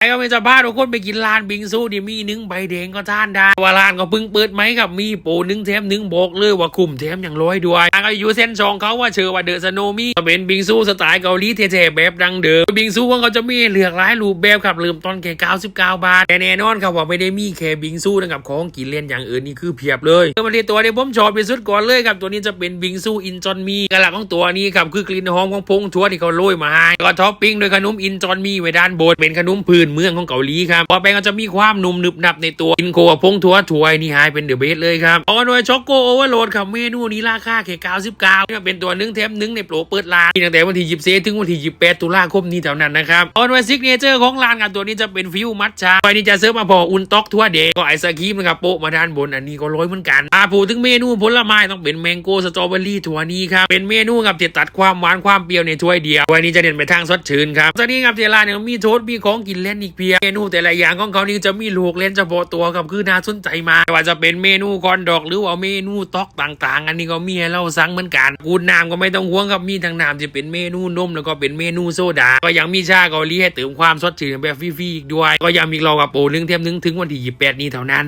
ไอ้ก็ไม่จะพลาดทุกคนไปกินร้านบิงซูที่มีหนึ่งใบแดงก็ท่านได้ ว่าร้านก็เพิ่งเปิดไหมครับมีโปรหนึ่งแถมหนึ่งบอกเลยว่าคุ้มแถมอย่างร้อยด้วยทางก็อยู่เส้นชองเขาว่าเชื่อว่าเดอะสโนมี่เป็นบิงซูสไตล์เกาหลีเท่ๆแบบดังเดิมบิงซูของเขาจะมีเหลือกหลายรูปแบบครับเริ่มต้นแค่99 บาทแต่แน่นอนครับว่าไม่ได้มีแค่บิงซูนะครับของกินเล่นอย่างอื่นนี่คือเพียบเลยเริ่มมาที่ตัวที่ผมชอบที่สุดก่อนเลยครับตัวนี้จะเป็นบิงซูอินจอนมีกระหลักของตัวนี้ครับคือกลิ่นหอมของพงถั่วที่เขาโรยมาให้ก็ท็อปปิ้งด้วยขนมอินจอนมีไว้ด้านบนเป็นขนมพื้นนเมืองของเกาหลีครับพอแป้งก็จะมีความนุ่มหนึบหนับในตัวกินโคพงถั่วถั่วนี่หายเป็นเดอะเบสเลยครับเอาหน่วยช็อกโกโอเวอร์โหลดครับเมนูนี้ราคาแค่99นี่เป็นตัวนึ่งแถมนึ่งในโปรเปิดร้านตั้งแต่วันที่20เซถึงวันที่28ตุลาคมนี้เท่านั้นนะครับเอาหน่วยซิกเนเจอร์ของร้านกันตัวนี้จะเป็นฟิวมัทฉะตัวนี้จะเสิร์ฟมาพออุนต็อกทั่วเดก็ไอศครีมนะครับโปะมาด้านบนอันนี้ก็ร้อยเหมือนกันอาพูถึงเมนูผลไม้ต้องเป็นแมงโก้สตรอเบอรี่ถั่วนี้ครับเป็นเมนูครับที่ตัดความหวานความเปรี้ยวในถ้วยเดียวถ้วยนี้จะเด่นไปทางสดชื่นครับตอนนี้ครับที่ร้านเนี่ยมีโทษมีของกินเล่นอีกเพียเมนูแต่ละอย่างของเขานี่จะมีลูกเล่นเฉพาะตัวครับคือน่าสนใจมากไม่ว่าจะเป็นเมนูคอนดอกหรือว่าเมนูต๊อกต่างๆ อันนี้ก็มีให้เราสั่งเหมือนกันกูดน้ำก็ไม่ต้องห่วงครับมีทั้งน้ำจะเป็นเมนูนมแล้วก็เป็นเมนูโซดา ก็ยังมีชาเกาหลีให้เติมความสดชื่นแบบฟรีๆอีกด้วย ก็ยังมีรอกับโปรหนึ่งเทียมหนึ่งถึงวันที่ 28 นี้เท่านั้น